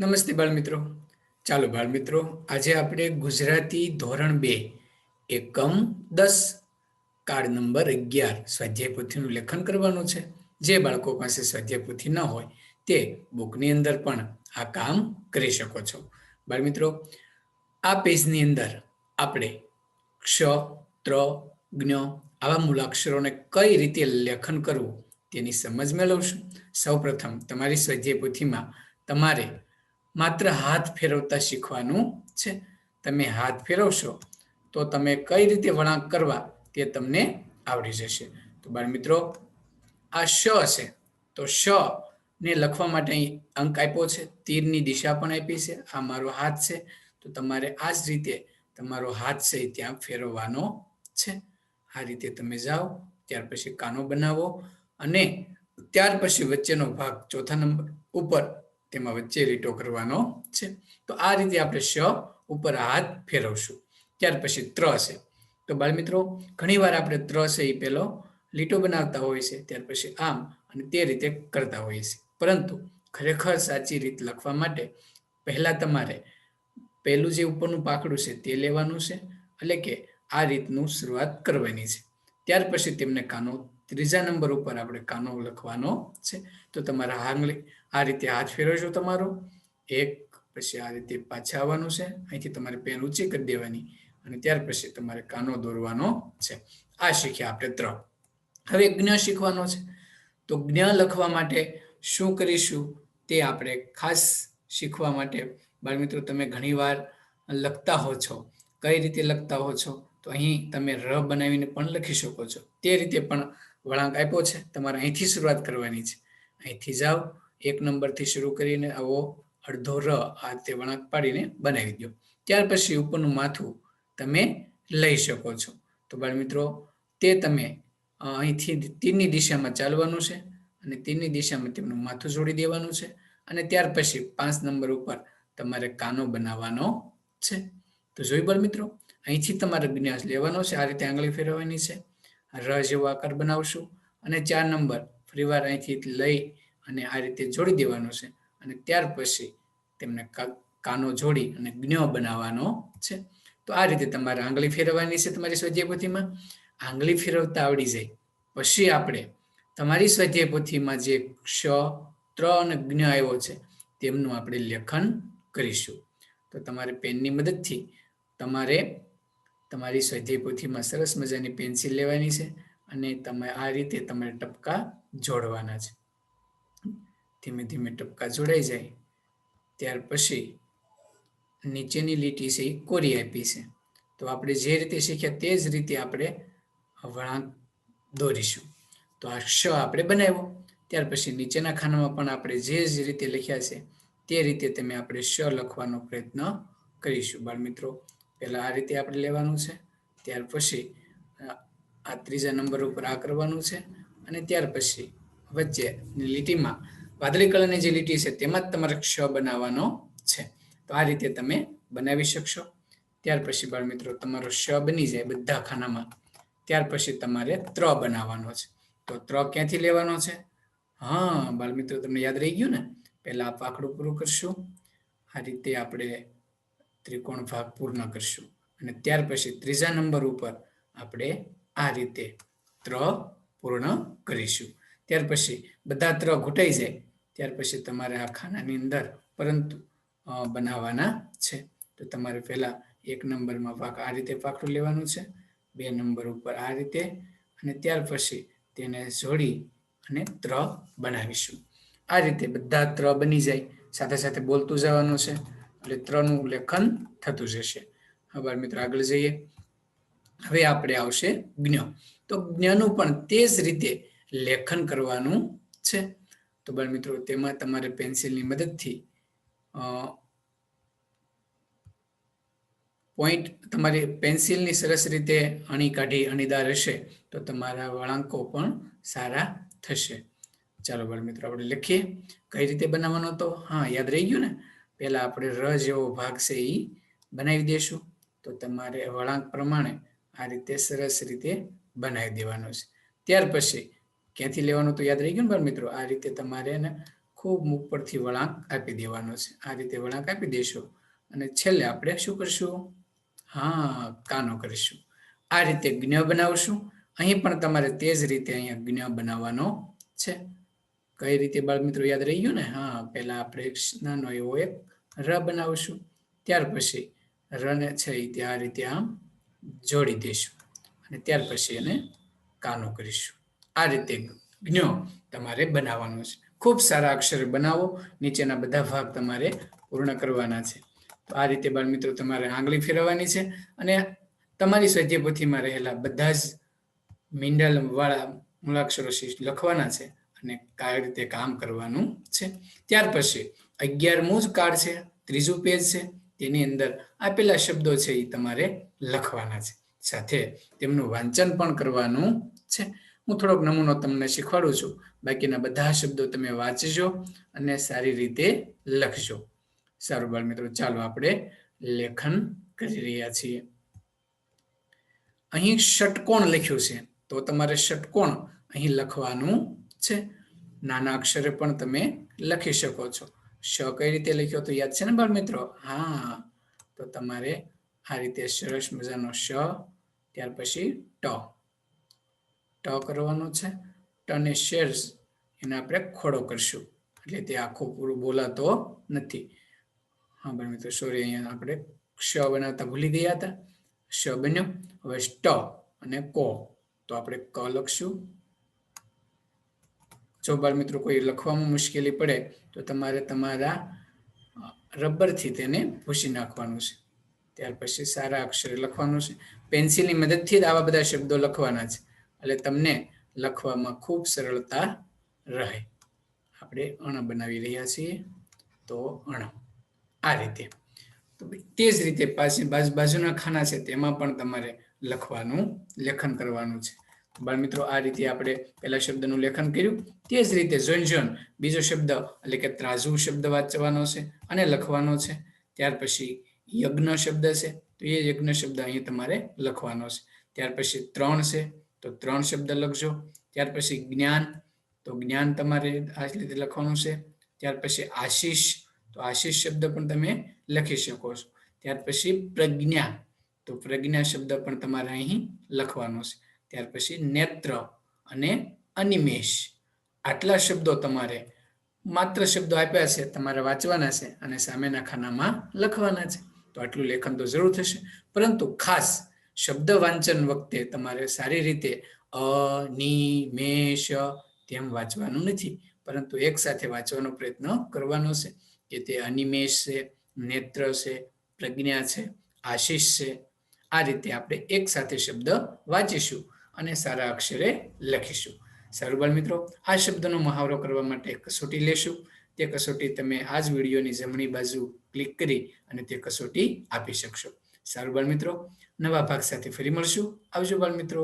નમસ્તે બાળમિત્રો. ચાલો બાળમિત્રો, આજે આપણે ગુજરાતી ધોરણ બે, એકમ દસ કાર્ડ નંબર અગિયાર સ્વાધ્યાય પોથીનું લેખન કરવાનું છે. જે બાળકો પાસે સ્વાધ્યાય પોથી ન હોય, તે બુકની અંદર પણ આ કામ કરી શકો છો. બાળમિત્રો, આ પેજની અંદર આપણે ક્ષ, ત્ર, જ્ઞ આવા મૂળાક્ષરોને કઈ રીતે લેખન કરવું તેની સમજ મેળવશું. સૌપ્રથમ તમારી સ્વાધ્યાય પોથીમાં તમારે માત્ર હાથ ફેરવતા શીખવાનું છે. તમે હાથ ફેરવશો, તો તમે કઈ રીતે વળાંક કરવા તે તમને આવડી જશે. તો બાળ મિત્રો, આ શ છે તો શ ને લખવા માટે અહીં અંક આપ્યો છે. તીરની દિશા પણ આપી છે. આ મારો હાથ છે. તો તમારે આ જ રીતે તમારો હાથ છે ત્યાં ફેરવવાનો છે. આ રીતે તમે જાઓ, ત્યાર પછી કાનો બનાવો અને ત્યાર પછી વચ્ચેનો ભાગ ચોથા નંબર ઉપર તેમાં વચ્ચે લીટો કરવાનો છે. તો આ રીતે આપણે શ ઉપર હાથ ફેરવશું. ત્યાર પછી ત્ર છે. તો બાળમિત્રો, ઘણીવાર આપણે ત્ર છે એ પેલો લીટો બનાવતા હોય છે, ત્યાર પછી આમ અને તે રીતે કરતા હોઈએ છીએ પરંતુ ખરેખર સાચી રીત લખવા માટે પહેલા તમારે પહેલું જે ઉપરનું પાકડું છે તે લેવાનું છે, એટલે કે આ રીતનું શરૂઆત કરવાની છે. ત્યાર પછી તેમને કાનો ત્રીજા નંબર ઉપર આપણે કાનો લખવાનો છે. તો તમારા આંગળી આ રીતે હાથ ફેરવશો તમારો. એક, પછી આ રીતે પાછા આવવાનું છે. અહીંથી તમારે પેન ઊંચી કરી દેવાની અને ત્યાર પછી તમારે કાનો દોરવાનો છે. આ શીખ્યા આપણે ત્રણ. હવે જ્ઞ શીખવાનો છે. તો જ્ઞ લખવા માટે શું કરીશું? તે આપણે ખાસ શીખવા માટે બાળમિત્રો તમે ઘણીવાર લખતા હો છો. કઈ રીતે લખતા હો છો? તો અહીં તમે ર બનાવીને પણ લખી શકો છો. તે રીતે પણ વળાંક આપ્યો છે. તમારે અહીંથી શરૂઆત કરવાની છે. અહીંથી જાઓ, એક નંબરથી શરૂ કરીને આવો, અડધો ર, આ તે વળાંક પાડીને બનાવી દો. ત્યાર પછી ઉપરનું માથું તમે લઈ શકો છો. તો બાળમિત્રો, તે તમે અહીંથી તીરની દિશામાં ચાલવાનું છે અને તીરની દિશામાં તેમનું માથું જોડી દેવાનું છે અને ત્યાર પછી પાંચ નંબર ઉપર તમારે કાનો બનાવવાનો છે. તો જોઈ બળ મિત્રો અહીંથી તમારે જ્ઞાસ લેવાનો છે. આ રીતે આંગળી ફેરવવાની છે. ર જેવો આકાર બનાવશું અને ચાર નંબર ફરીવાર અહીંથી લઈ અને આ રીતે જોડી દેવાનો છે અને ત્યાર પછી તેમને કાનો જોડી અને જ્ઞ બનાવવાનો છે. તો આ રીતે તમારે આંગળી ફેરવવાની છે તમારી સ્વાધ્યાય આંગળી ફેરવતા આવડી જાય. પછી આપણે તમારી સ્વાધ્યાય જે ક્ષ, ત્ર અને જ્ઞ આવ્યો છે તેમનું આપણે લેખન કરીશું. તો તમારે પેનની મદદથી તમારે તમારી સ્વાધ્યાય સરસ મજાની પેન્સિલ લેવાની છે અને તમે આ રીતે તમારે ટપકા જોડવાના છે. ધીમે ધીમે ટપકા જોડાઈ જાય. ત્યાર પછી નીચેની લીટી છે એ કોરી આપી છે. તો આપણે જે રીતે શીખ્યા તે જ રીતે આપણે વળાંક દોરીશું. તો આ ક્ષ આપણે બનાવ્યો. ત્યાર પછી નીચેના ખાનામાં પણ આપણે જે જ રીતે લખ્યા છે તે રીતે તમે આપણે શ લખવાનો પ્રયત્ન કરીશું. બાળ મિત્રો પહેલાં આ રીતે આપણે લેવાનું છે, ત્યાર પછી આ ત્રીજા નંબર ઉપર આ કરવાનું છે અને ત્યાર પછી વચ્ચે લીટીમાં વાદળી કલરની જે લીટી છે તેમાં જ તમારે ક્ષ બનાવવાનો છે. તો આ રીતે તમે બનાવી શકશો. ત્યાર પછી બાળ મિત્રો તમારો શ બની જાય બધા ખાનામાં. ત્યાર પછી તમારે ત્ર બનાવવાનો છે. તો ત્ર ક્યાંથી લેવાનો છે? હા બાળ મિત્રો તમને યાદ રહી ગયું ને? પહેલા આ પાકડું પૂરું કરશું. આ રીતે આપણે ત્રિકોણ ભાગ પૂર્ણ કરશું. અને ત્યાર પછી ત્રીજા નંબર ઉપર આપણે આ રીતે ત્ર પૂર્ણ કરીશું. ત્યાર પછી બધા ત્ર ઘૂંટાઈ જાય. ત્યાર પછી તમારે આ ખાનાની અંદર પરંતુ બનાવવાના છે. તો તમારે પહેલા એક નંબરમાં પાક આ રીતે પાકડું લેવાનું છે. બે નંબર ઉપર આ રીતે અને ત્યાર પછી તેને જોડી અને ત્ર બનાવીશું. આ રીતે બધા ત્ર બની જાય. સાથે સાથે બોલતું જવાનું છે. એટલે ત્રણનું લેખન થતું જશે. હવે મિત્રો, આગળ જઈએ. હવે આપણે આવશે જ્ઞ. તો જ્ઞનું પણ તે જ રીતે લેખન કરવાનું છે. તો બાળ મિત્રો, તેમાં તમારે પેન્સિલની મદદથી પોઈન્ટ તમારી પેન્સિલની સરસ રીતે અણી કાઢી, અણીદાર હશે, તો તમારા વળાંકો પણ સારા થશે. ચાલો બાળ મિત્રો, આપણે લખીએ. કઈ રીતે બનાવવાનો તો હા, યાદ રહી ગયું ને? પહેલા આપણે ર જેવો ભાગ છે એ બનાવી દેશું. તો તમારે વળાંક પ્રમાણે આ રીતે સરસ રીતે બનાવી દેવાનો છે. ત્યાર પછી ક્યાંથી લેવાનું તો યાદ રહી ગયું ને મિત્રો? આ રીતે તમારે એને ખૂબ ઉપરથી વળાંક આપી દેવાનો છે. આ રીતે વળાંક આપી દેશો અને છેલ્લે આપણે શું કરશું? હા, કાનો કરીશું. આ રીતે જ્ઞ બનાવશું. અહીં પણ તમારે તે જ રીતે અહીંયા જ્ઞ બનાવવાનો છે. કઈ રીતે બાળમિત્રો યાદ રહી ને? હા, પહેલાં આપણે નાનો એવો એક ર બનાવશું. ત્યાર પછી રને છે તે આ રીતે આમ જોડી દઈશું. અને ત્યાર પછી એને કાનો કરીશું. આ રીતે જ્ઞો તમારે બનાવવાનું છે. ખૂબ સારા અક્ષર બનાવો. નીચેના બધા ભાગ તમારે પૂર્ણ કરવાના છે. તો આ રીતે બાળમિત્રો તમારે આંગળી ફેરવવાની છે. અને તમારી સ્વાધ્યાયપોથીમાં રહેલા બધા જ મીંડલ વાળા મૂળાક્ષરો લખવાના છે. અને કઈ રીતે કામ કરવાનું છે. ત્યાર પછી અગિયારમું જ કાર્ડ છે, ત્રીજું પેજ છે, તેની અંદર આપેલા શબ્દો છે એ તમારે લખવાના છે. સાથે તેમનું વાંચન પણ કરવાનું છે. હું થોડોક નમૂનો તમને શીખવાડું છું. બાકીના બધા શબ્દો તમે વાંચજો અને સારી રીતે લખજો. સારું બાળ મિત્રો, ચાલો આપણે લેખન કરી રહ્યા છીએ. અહીં ષટકોણ લખ્યું છે. તો તમારે ષટકોણ અહીં લખવાનું છે? નાના અક્ષરે પણ તમે લખી શકો છો. શ કઈ રીતે લખ્યો તો યાદ છે ને બાળ મિત્રો હા. તો તમારે આ રીતે સરસ મજાનો શ, ત્યાર પછી ટ. ટ કરવાનો છે. ટને શેર્સ એને આપણે ખોડો કરશું. એટલે તે આખો પૂરું બોલાતો નથી. હા બાળ મિત્રો સોરી અહીંયા આપણે શ બનાવતા ભૂલી ગયા હતા. શ બન્યો. હવે ટ અને કો. તો આપણે ક લખશું. જો બાળ મિત્રો કોઈ લખવામાં મુશ્કેલી પડે, તો તમારે તમારા રબરથી તેને ભૂસી નાખવાનું છે. ત્યાર પછી સારા અક્ષરે લખવાનું છે. પેન્સિલની મદદથી જ આવા બધા શબ્દો લખવાના છે. એટલે તમને લખવામાં ખૂબ સરળતા રહે. આપણે અણ બનાવી રહ્યા છીએ, તો અણ. આ રીતે. તો જ રીતે પાછી બાજુ બાજુના ખાના છે, તેમાં પણ તમારે લખવાનું, લેખન કરવાનું છે. બાળ મિત્રો, આ રીતે આપણે પહેલા શબ્દનું લેખન કર્યું. તે જ રીતે ઝંઝન, બીજો શબ્દ એટલે કે ત્રાજુ શબ્દ વાંચવાનો છે અને લખવાનો છે. ત્યાર પછી યજ્ઞ શબ્દ છે. તો એ યજ્ઞ શબ્દ અહીં તમારે લખવાનો છે. ત્યાર પછી ત્રણ છે. તો ત્રણ શબ્દ લખજો. ત્યાર પછી જ્ઞાન, તો જ્ઞાન તમારે આ રીતે લખવાનું છે. ત્યાર પછી આશીષ, તો આશીષ શબ્દ પણ તમે લખી શકો છો. ત્યાર પછી પ્રજ્ઞા, તો પ્રજ્ઞા શબ્દ પણ તમારે અહીં લખવાનો છે. ત્યાર પછી નેત્ર અને અનિમેષ. આટલા શબ્દો તમારે માત્ર શબ્દો આપ્યા છે, તમારે વાંચવાના છે અને સામેના ખાનામાં લખવાના છે. તો આટલું લેખન તો જરૂર થશે. પરંતુ ખાસ શબ્દ વાંચન વખતે તમારે સારી રીતે અ ની તેમ વાંચવાનું નથી. પરંતુ એક સાથે વાંચવાનો પ્રયત્ન કરવાનો છે કે તે અનિમેષ છે, નેત્ર છે, પ્રજ્ઞા છે, આશીષ છે. આ રીતે આપણે એક સાથે શબ્દ વાંચીશું. અને સારા અક્ષરે લખીશું. સારું મિત્રો, આ શબ્દનો મહાવરો કરવા માટે કસોટી લેશું. તે કસોટી તમે આ જ વિડીયોની જમણી બાજુ ક્લિક કરી અને તે કસોટી આપી શકશો. સારું બાળ મિત્રો, નવા ભાગ સાથે ફરી મળશું. આવજો બાળ મિત્રો.